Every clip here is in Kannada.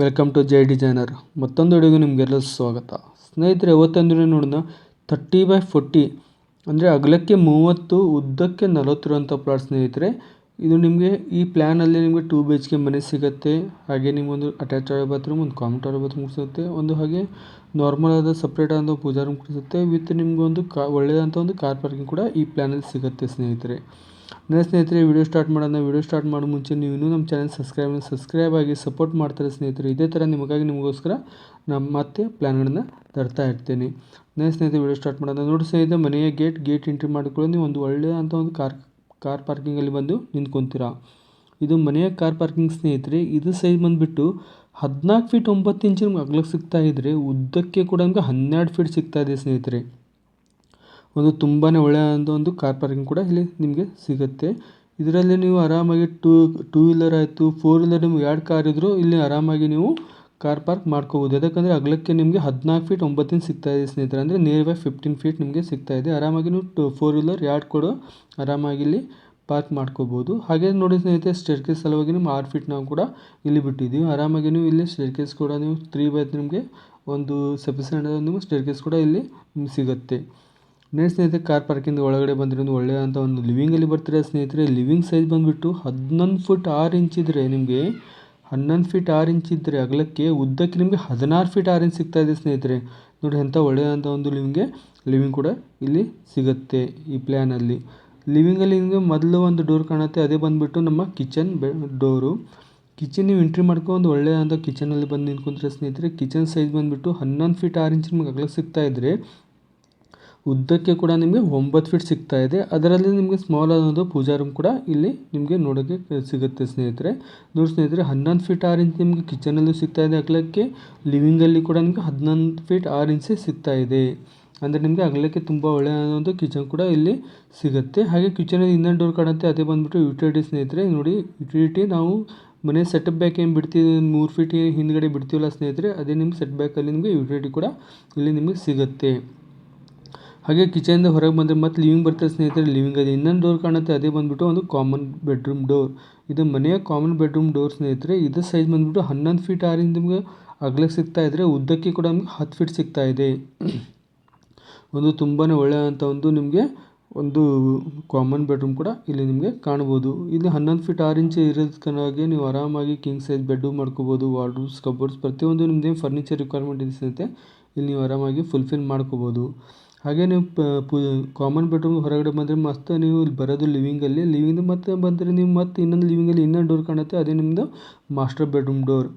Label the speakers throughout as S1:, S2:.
S1: ವೆಲ್ಕಮ್ ಟು ಜೈ ಡಿಸೈನರ್ ಮತ್ತೊಂದು ಅಡುಗೆ ನಿಮಗೆಲ್ಲ ಸ್ವಾಗತ. ಸ್ನೇಹಿತರೆ ಯಾವತ್ತಂದ್ರೆ ನೋಡೋಣ. ತರ್ಟಿ ಬೈ ಫೋರ್ಟಿ ಅಂದರೆ ಅಗಲಕ್ಕೆ ಮೂವತ್ತು, ಉದ್ದಕ್ಕೆ ನಲವತ್ತಿರುವಂಥ ಪ್ಲಾಟ್ ಸ್ನೇಹಿತರೆ. ಇದು ನಿಮಗೆ ಈ ಪ್ಲ್ಯಾನಲ್ಲಿ ನಿಮಗೆ ಟೂ ಬಿ ಎಚ್ ಕೆ ಮನೆ ಸಿಗುತ್ತೆ. ಹಾಗೆ ನಿಮಗೊಂದು ಅಟ್ಯಾಚ್ ಆದ ಬಾತ್ರೂಮ್ ಒಂದು ಕಾಮನ್ ಟಾಯ್ಲೆಟ್ ಬಾತ್ರೂಮ್ ಸಿಗುತ್ತೆ ಒಂದು ಹಾಗೆ ನಾರ್ಮಲ್ ಆದ ಸಪ್ರೇಟ್ ಆದ ಪೂಜಾ ರೂಮ್ ಸಿಗುತ್ತೆ ವಿತ್ ನಿಮಗೊಂದು ಕಾ ಒಳ್ಳೆಯದಂಥ ಒಂದು ಕಾರ್ ಪಾರ್ಕಿಂಗ್ ಕೂಡ ಈ ಪ್ಲ್ಯಾನಲ್ಲಿ ಸಿಗುತ್ತೆ ಸ್ನೇಹಿತರೆ. ನನ್ನ ಸ್ನೇಹಿತರೆ ವಿಡಿಯೋ ಸ್ಟಾರ್ಟ್ ಮಾಡೋಣ. ವಿಡಿಯೋ ಸ್ಟಾರ್ಟ್ ಮಾಡೋ ಮುಂಚೆ ನೀವು ಇನ್ನೂ ನಮ್ಮ ಚಾನಲ್ ಸಬ್ಸ್ಕ್ರೈಬ್ ಸಬ್ಸ್ಕ್ರೈಬ್ ಆಗಿ ಸಪೋರ್ಟ್ ಮಾಡ್ತಾರೆ ಸ್ನೇಹಿತರೆ. ಇದೇ ಥರ ನಿಮಗಾಗಿ ನಿಮಗೋಸ್ಕರ ನಮ್ಮ ಮತ್ತೆ ಪ್ಲ್ಯಾನ್ಗಳನ್ನು ತರ್ತಾ ಇರ್ತೀನಿ. ನನ್ನ ಸ್ನೇಹಿತರೆ, ವಿಡಿಯೋ ಸ್ಟಾರ್ಟ್ ಮಾಡೋಣ. ನೋಡಿ ಸ್ನೇಹಿತರೆ, ಮನೆಯ ಗೇಟ್ ಗೇಟ್ ಎಂಟ್ರಿ ಮಾಡಿಕೊಳ್ಳಿ ನೀವು ಒಂದು ಒಳ್ಳೆಯ ಅಂತ ಒಂದು ಕಾರ್ ಕಾರ್ ಪಾರ್ಕಿಂಗಲ್ಲಿ ಬಂದು ನಿಂತ್ಕೊತೀರಾ? ಇದು ಮನೆಯ ಕಾರ್ ಪಾರ್ಕಿಂಗ್ ಸ್ನೇಹಿತರೆ, ಇದು ಸೈಜ್ ಬಂದುಬಿಟ್ಟು ಹದಿನಾಲ್ಕು ಫೀಟ್ ಒಂಬತ್ತು ಇಂಚ್ ನಿಮ್ಗೆ ಅಗಲಕ್ಕೆ ಸಿಗ್ತಾ ಇದ್ದರೆ ಉದ್ದಕ್ಕೆ ಕೂಡ ನಿಮಗೆ ಹನ್ನೆರಡು ಫೀಟ್ ಸಿಗ್ತಾ ಇದೆ ಸ್ನೇಹಿತರೆ. ಒಂದು ತುಂಬಾ ಒಳ್ಳೆಯ ಒಂದು ಕಾರ್ ಪಾರ್ಕಿಂಗ್ ಕೂಡ ಇಲ್ಲಿ ನಿಮಗೆ ಸಿಗುತ್ತೆ. ಇದರಲ್ಲಿ ನೀವು ಆರಾಮಾಗಿ ಟೂ ಟೂ ವೀಲರ್ ಆಯಿತು ಫೋರ್ ವೀಲರ್ ನಿಮ್ಗೆ ಎರಡು ಕಾರ್ ಇದ್ದರೂ ಇಲ್ಲಿ ಆರಾಮಾಗಿ ನೀವು ಕಾರ್ ಪಾರ್ಕ್ ಮಾಡ್ಕೋಬೋದು. ಯಾಕಂದರೆ ಅಗಲಕ್ಕೆ ನಿಮಗೆ ಹದಿನಾಲ್ಕು ಫೀಟ್ ಒಂಬತ್ತಿನ ಸಿಗ್ತಾ ಇದೆ ಸ್ನೇಹಿತರೆ. ಅಂದರೆ ನಿಯರ್ ಬೈ ಫಿಫ್ಟೀನ್ ಫೀಟ್ ನಿಮಗೆ ಸಿಗ್ತಾ ಇದೆ. ಆರಾಮಾಗಿ ನೀವು ಟು ಫೋರ್ ವೀಲರ್ ಎರಡು ಕೂಡ ಆರಾಮಾಗಿ ಇಲ್ಲಿ ಪಾರ್ಕ್ ಮಾಡ್ಕೋಬೋದು. ಹಾಗೆ ನೋಡಿ ಸ್ನೇಹಿತರೆ ಸ್ಟೇರ್ಕೇಸ್ ಸಲುವಾಗಿ ನಿಮ್ಮ ಆರು ಫೀಟ್ ನಾವು ಕೂಡ ಇಲ್ಲಿ ಬಿಟ್ಟಿದ್ದೀವಿ. ಆರಾಮಾಗಿ ನೀವು ಇಲ್ಲಿ ಸ್ಟೇರ್ಕೇಸ್ ಕೂಡ ನೀವು ತ್ರೀ ಬೈ ನಿಮಗೆ ಒಂದು ಸಫಿಸೆಂಟ್ ಸ್ಟೇರ್ ಕೇಸ್ ಕೂಡ ಇಲ್ಲಿ ಸಿಗುತ್ತೆ. ನೇಟ್ ಸ್ನೇಹಿತರೆ ಕಾರ್ ಪಾರ್ಕಿಂಗ್ ಒಳಗಡೆ ಬಂದರೆ ಒಂದು ಅಂತ ಒಂದು ಲಿವಿಂಗಲ್ಲಿ ಬರ್ತೀರಾ ಸ್ನೇಹಿತರೆ ಲಿವಿಂಗ್ ಸೈಜ್ ಬಂದುಬಿಟ್ಟು ಹದಿನೊಂದು ಫುಟ್ ಆರು ಇಂಚ್ ಇದ್ದರೆ ನಿಮಗೆ ಹನ್ನೊಂದು ಫೀಟ್ ಆರು ಇಂಚ್ ಇದ್ದರೆ ಅಗಲಕ್ಕೆ ಉದ್ದಕ್ಕೆ ನಿಮಗೆ ಹದಿನಾರು ಫೀಟ್ ಆರು ಇಂಚ್ ಸಿಗ್ತಾ ಇದೆ ಸ್ನೇಹಿತರೆ. ನೋಡಿ ಎಂಥ ಒಳ್ಳೆಯದಂಥ ಒಂದು ಲಿವಿಂಗ್ಗೆ ಲಿವಿಂಗ್ ಕೂಡ ಇಲ್ಲಿ ಸಿಗುತ್ತೆ ಈ ಪ್ಲ್ಯಾನಲ್ಲಿ ಲಿವಿಂಗಲ್ಲಿ ನಿಮಗೆ ಮೊದಲು ಒಂದು ಡೋರ್ ಕಾಣುತ್ತೆ, ಅದೇ ಬಂದುಬಿಟ್ಟು ನಮ್ಮ ಕಿಚನ್ ಬೆ ಡೋರು ಕಿಚನ್ ನೀವು ಎಂಟ್ರಿ ಮಾಡ್ಕೊಂಡು ಒಂದು ಒಳ್ಳೆಯಂಥ ಕಿಚನಲ್ಲಿ ಬಂದು ನಿಂತ್ಕೊಂಡ್ರೆ ಸ್ನೇಹಿತರೆ ಕಿಚನ್ ಸೈಜ್ ಬಂದುಬಿಟ್ಟು ಹನ್ನೊಂದು ಫೀಟ್ ಆರು ಇಂಚ್ ನಿಮಗೆ ಅಗಲಕ್ಕೆ ಸಿಗ್ತಾ ಇದ್ದರೆ ಉದ್ದಕ್ಕೆ ಕೂಡ ನಿಮಗೆ ಒಂಬತ್ತು ಫೀಟ್ ಸಿಗ್ತಾ ಇದೆ. ಅದರಲ್ಲಿ ನಿಮಗೆ ಸ್ಮಾಲ್ ಆದೊಂದು ಪೂಜಾ ರೂಮ್ ಕೂಡ ಇಲ್ಲಿ ನಿಮಗೆ ನೋಡೋಕ್ಕೆ ಸಿಗುತ್ತೆ ಸ್ನೇಹಿತರೆ. ನೋಡಿ ಸ್ನೇಹಿತರೆ, ಹನ್ನೊಂದು ಫೀಟ್ ಆರು ಇಂಚ್ ನಿಮಗೆ ಕಿಚನಲ್ಲೂ ಸಿಗ್ತಾ ಇದೆ. ಅಗಲಕ್ಕೆ ಲಿವಿಂಗಲ್ಲಿ ಕೂಡ ನಿಮಗೆ ಹದಿನೊಂದು ಫೀಟ್ ಆರು ಇಂಚೇ ಸಿಗ್ತಾ ಇದೆ. ಅಂದರೆ ನಿಮಗೆ ಅಗಲಕ್ಕೆ ತುಂಬ ಒಳ್ಳೆಯ ಒಂದು ಕಿಚನ್ ಕೂಡ ಇಲ್ಲಿ ಸಿಗುತ್ತೆ. ಹಾಗೆ ಕಿಚನಲ್ಲಿ ಇನ್ನೊಂದು ಡೋರ್ ಕಾಣುತ್ತೆ. ಅದೇ ಬಂದುಬಿಟ್ಟು ಯುಟಿಲಿಟಿ ಸ್ನೇಹಿತರೆ. ನೋಡಿ ಯುಟಿಲಿಟಿ ನಾವು ಮನೆ ಸೆಟ್ ಬ್ಯಾಕ್ ಏನು ಬಿಡ್ತೀವಿ? ಮೂರು ಫೀಟ್ ಹಿಂದ್ಗಡೆ ಬಿಡ್ತೀವಲ್ಲ ಸ್ನೇಹಿತರೆ, ಅದೇ ನಿಮ್ಗೆ ಸೆಟ್ ಬ್ಯಾಕಲ್ಲಿ ನಿಮಗೆ ಯುಟಿಲಿಟಿ ಕೂಡ ಇಲ್ಲಿ ನಿಮಗೆ ಸಿಗುತ್ತೆ. ಹಾಗೆ ಕಿಚನ್ದ ಹೊರಗೆ ಬಂದರೆ ಮತ್ತೆ ಲಿವಿಂಗ್ ಬರ್ತದೆ ಸ್ನೇಹಿತರೆ. ಲಿವಿಂಗ್ ಅಲ್ಲಿ ಇನ್ನೊಂದು ಡೋರ್ ಕಾಣುತ್ತೆ, ಅದೇ ಬಂದುಬಿಟ್ಟು ಒಂದು ಕಾಮನ್ ಬೆಡ್ರೂಮ್ ಡೋರ್ ಇದು ಮನೆಯ ಕಾಮನ್ ಬೆಡ್ರೂಮ್ ಡೋರ್ ಸ್ನೇಹಿತರೆ. ಇದು ಸೈಜ್ ಬಂದುಬಿಟ್ಟು ಹನ್ನೊಂದು ಫೀಟ್ ಆರಿಂದ ನಿಮಗೆ ಅಗಲಕ್ಕೆ ಸಿಗ್ತಾ ಇದ್ದರೆ ಉದ್ದಕ್ಕೆ ಕೂಡ ನಮಗೆ ಹತ್ತು ಫೀಟ್ ಸಿಗ್ತಾ ಇದೆ. ಒಂದು ತುಂಬಾ ಒಳ್ಳೆಯಂಥ ಒಂದು ನಿಮಗೆ ಒಂದು ಕಾಮನ್ ಬೆಡ್ರೂಮ್ ಕೂಡ ಇಲ್ಲಿ ನಿಮಗೆ ಕಾಣ್ಬೋದು. ಇಲ್ಲಿ ಹನ್ನೊಂದು ಫೀಟ್ ಆರು ಇಂಚ್ ಇರೋದಕ್ಕಾಗಿ ನೀವು ಆರಾಮಾಗಿ ಕಿಂಗ್ ಸೈಜ್ ಬೆಡ್ರೂಮ್ ಮಾಡ್ಕೋಬೋದು ವಾರ್ಡ್ರೂಮ್ಸ್ ಕಬೋರ್ಡ್ಸ್ ಪ್ರತಿಯೊಂದು ನಿಮ್ಮದೇ ಫರ್ನಿಚರ್ ರಿಕ್ವೈರ್ಮೆಂಟ್ ಇದೆ ಇಲ್ಲಿ ನೀವು ಆರಾಮಾಗಿ ಫುಲ್ಫಿಲ್ ಮಾಡ್ಕೋಬೋದು. ಹಾಗೆ ನೀವು ಪು ಕಾಮನ್ ಬೆಡ್ರೂಮ್ ಹೊರಗಡೆ ಬಂದರೆ ಮಸ್ತ್ ನೀವು ಇಲ್ಲಿ ಬರೋದು ಲಿವಿಂಗಲ್ಲಿ ಲಿವಿಂಗ್ ಮತ್ತೆ ಬಂದರೆ ನೀವು ಮತ್ತೆ ಇನ್ನೊಂದು ಲಿವಿಂಗಲ್ಲಿ ಇನ್ನೊಂದು ಡೋರ್ ಕಾಣುತ್ತೆ. ಅದೇ ನಿಮ್ಮದು ಮಾಸ್ಟರ್ ಬೆಡ್ರೂಮ್ ಡೋರ್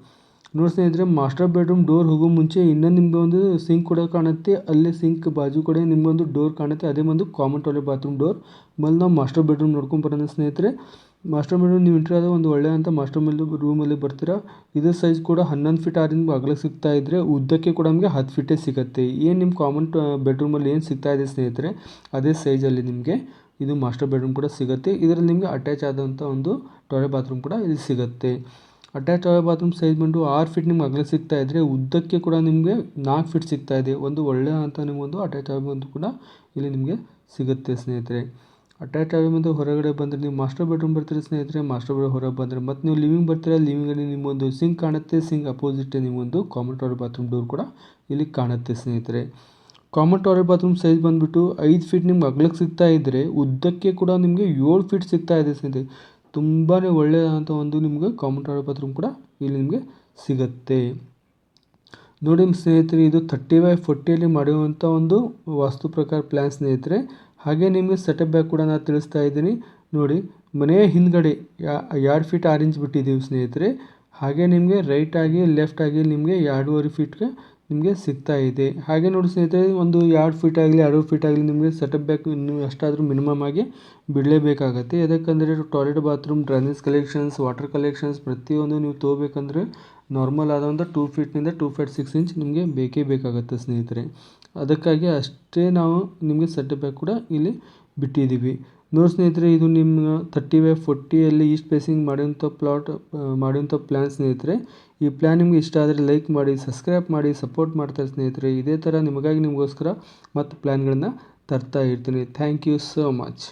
S1: ನೋಡಿ ಸ್ನೇಹಿತರೆ ಮಾಸ್ಟರ್ ಬೆಡ್ರೂಮ್ ಡೋರ್ ಹೋಗೋ ಮುಂಚೆ ಇನ್ನೊಂದು ನಿಮ್ಮದು ಒಂದು ಸಿಂಕ್ ಕೂಡ ಕಾಣುತ್ತೆ. ಅಲ್ಲೇ ಸಿಂಕ್ ಬಾಜು ಕಡೆ ಒಂದು ಡೋರ್ ಕಾಣುತ್ತೆ. ಅದೇ ಒಂದು ಕಾಮನ್ ಟಾಯ್ಲೆಟ್ ಬಾತ್ರೂಮ್ ಡೋರ್ ಮೊದಲು ನಾವು ಮಾಸ್ಟರ್ ಬೆಡ್ರೂಮ್ ನೋಡ್ಕೊಂಡು ಬರೋಣ ಸ್ನೇಹಿತರೆ. ಮಾಸ್ಟರ್ ಬೆಡ್ರೂಮ್ ನೀವು ಎಂಟ್ರಿ ಒಂದು ಒಳ್ಳೆಯ ಅಂತ ಮಾಸ್ಟರ್ ಮೇಲೆ ರೂಮಲ್ಲಿ ಬರ್ತೀರಾ. ಇದರ ಸೈಜ್ ಕೂಡ ಹನ್ನೊಂದು ಫೀಟ್ ಆರಿಂದ ಅಗಲ ಸಿಗ್ತಾ ಇದ್ದರೆ ಉದ್ದಕ್ಕೆ ಕೂಡ ನಮಗೆ ಹತ್ತು ಫೀಟೇ ಸಿಗುತ್ತೆ. ಏನು ನಿಮ್ಮ ಕಾಮನ್ ಬೆಡ್ರೂಮಲ್ಲಿ ಏನು ಸಿಗ್ತಾ ಇದೆ ಸ್ನೇಹಿತರೆ, ಅದೇ ಸೈಜಲ್ಲಿ ನಿಮಗೆ ಇದು ಮಾಸ್ಟರ್ ಬೆಡ್ರೂಮ್ ಕೂಡ ಸಿಗುತ್ತೆ. ಇದರಲ್ಲಿ ನಿಮಗೆ ಅಟ್ಯಾಚ್ ಆದಂಥ ಒಂದು ಟಾಯ್ಲೆಟ್ ಬಾತ್ರೂಮ್ ಕೂಡ ಇಲ್ಲಿ ಸಿಗುತ್ತೆ. ಅಟ್ಯಾಚ್ ಟಾಯ್ಲೆಟ್ ಬಾತ್ರೂಮ್ ಸೈಜ್ ಬಂದು ಆರು ಫೀಟ್ ನಿಮ್ಗೆ ಅಗಲ ಸಿಗ್ತಾ ಇದ್ದರೆ ಉದ್ದಕ್ಕೆ ಕೂಡ ನಿಮಗೆ ನಾಲ್ಕು ಫೀಟ್ ಸಿಗ್ತಾ ಇದೆ. ಒಂದು ಒಳ್ಳೆಯ ಅಂತ ನಿಮಗೊಂದು ಅಟ್ಯಾಚ್ ಟಾಯ್ಲೆಟ್ ಕೂಡ ಇಲ್ಲಿ ನಿಮಗೆ ಸಿಗುತ್ತೆ ಸ್ನೇಹಿತರೆ. ಅಟ್ಯಾಚ್ ಆಗಿ ಬಂದು ಹೊರಗಡೆ ಬಂದರೆ ನೀವು ಮಾಸ್ಟರ್ ಬೆಡ್ರೂಮ್ ಬರ್ತೀರಿ ಸ್ನೇಹಿತರೆ ಮಾಸ್ಟರ್ ಬೆಡ್ ಹೊರಗೆ ಬಂದರೆ ಮತ್ತು ನೀವು ಲಿವಿಂಗ್ ಬರ್ತೀರಾ ಲಿವಿಂಗಲ್ಲಿ ನಿಮ್ಮೊಂದು ಸಿಂಕ್ ಕಾಣುತ್ತೆ ಸಿಂಕ್ ಅಪೋಸಿಟ್ ನಿಮ್ಮೊಂದು ಕಾಮನ್ ಟಾಯ್ಲೆಟ್ ಬಾತ್ರೂಮ್ ಡೋರ್ ಕೂಡ ಇಲ್ಲಿ ಕಾಣುತ್ತೆ ಸ್ನೇಹಿತರೆ. ಕಾಮನ್ ಟಾಯ್ಲೆಟ್ ಬಾತ್ರೂಮ್ ಸೈಜ್ ಬಂದುಬಿಟ್ಟು ಐದು ಫೀಟ್ ನಿಮ್ಗೆ ಅಗ್ಲಕ್ಕೆ ಸಿಗ್ತಾ ಇದ್ದರೆ ಉದ್ದಕ್ಕೆ ಕೂಡ ನಿಮಗೆ ಏಳು ಫೀಟ್ ಸಿಗ್ತಾ ಇದೆ ಸ್ನೇಹಿತರೆ. ತುಂಬಾ ಒಳ್ಳೆಯದಾದಂಥ ಒಂದು ನಿಮಗೆ ಕಾಮನ್ ಟಾಯ್ಲೆಟ್ ಬಾತ್ರೂಮ್ ಕೂಡ ಇಲ್ಲಿ ನಿಮಗೆ ಸಿಗುತ್ತೆ. ನೋಡಿ ಸ್ನೇಹಿತರೆ, ಇದು ಥರ್ಟಿ ಬೈ ಫೋರ್ಟಿಯಲ್ಲಿ ಮಾಡಿರುವಂಥ ಒಂದು ವಾಸ್ತು ಪ್ರಕಾರ ಪ್ಲ್ಯಾನ್ ಸ್ನೇಹಿತರೆ. ಹಾಗೆ ನಿಮಗೆ ಸೆಟಪ್ ಬ್ಯಾಗ್ ಕೂಡ ನಾನು ತಿಳಿಸ್ತಾ ಇದ್ದೀನಿ. ನೋಡಿ ಮನೆಯ ಹಿಂದ್ಗಡೆ ಎರಡು ಫೀಟ್ ಆರೆಂಜ್ ಬಿಟ್ಟಿದ್ದೀವಿ ಸ್ನೇಹಿತರೆ. ಹಾಗೆ ನಿಮಗೆ ರೈಟ್ ರೈಟಾಗಿ ಲೆಫ್ಟಾಗಿ ನಿಮಗೆ ಎರಡೂವರೆ ಫೀಟ್ಗೆ ನಿಮಗೆ ಸಿಗ್ತಾ ಇದೆ. ಹಾಗೆ ನೋಡಿ ಸ್ನೇಹಿತರೆ, ಒಂದು ಎರಡು ಫೀಟ್ ಆಗಲಿ ಎರಡು ಫೀಟ್ ಆಗಲಿ ನಿಮಗೆ ಸೆಟಪ್ ಬ್ಯಾಕ್ ಇನ್ನೂ ಎಷ್ಟಾದರೂ ಮಿನಿಮಮ್ ಆಗಿ ಬಿಡಲೇಬೇಕಾಗತ್ತೆ. ಯಾಕಂದರೆ toilet bathroom drainage collections water collections ಪ್ರತಿಯೊಂದು ನೀವು ತೊಗೋಬೇಕಂದ್ರೆ ನಾರ್ಮಲ್ ಆದಂಥ ಟೂ ಫೀಟ್ನಿಂದ ಟೂ ಫೀಟ್ ಸಿಕ್ಸ್ ಇಂಚ್ ನಿಮಗೆ ಬೇಕೇ ಬೇಕಾಗುತ್ತೆ ಸ್ನೇಹಿತರೆ. ಅದಕ್ಕಾಗಿ ಅಷ್ಟೇ ನಾವು ನಿಮಗೆ ಬ್ಯಾಗ್ ಕೂಡ ಇಲ್ಲಿ ಬಿಟ್ಟಿದ್ದೀವಿ. ನೋಡಿ ಸ್ನೇಹಿತರೆ, ಇದು ನಿಮ್ಮ ತರ್ಟಿ ಬೈ ಫೋರ್ಟಿಯಲ್ಲಿ ಈಸ್ಟ್ ಫೇಸಿಂಗ್ ಮಾಡಿದಂಥ ಪ್ಲಾಟ್ ಮಾಡಿದಂಥ ಪ್ಲ್ಯಾನ್ ಸ್ನೇಹಿತರೆ. ಈ ಪ್ಲ್ಯಾನ್ ನಿಮ್ಗೆ ಇಷ್ಟ ಆದರೆ ಲೈಕ್ ಮಾಡಿ ಸಬ್ಸ್ಕ್ರೈಬ್ ಮಾಡಿ ಸಪೋರ್ಟ್ ಮಾಡ್ತಾರೆ ಸ್ನೇಹಿತರೆ. ಇದೇ ಥರ ನಿಮಗಾಗಿ ನಿಮಗೋಸ್ಕರ ಮತ್ತು ಪ್ಲ್ಯಾನ್ಗಳನ್ನು ತರ್ತಾ ಇರ್ತೀನಿ. Thank you so much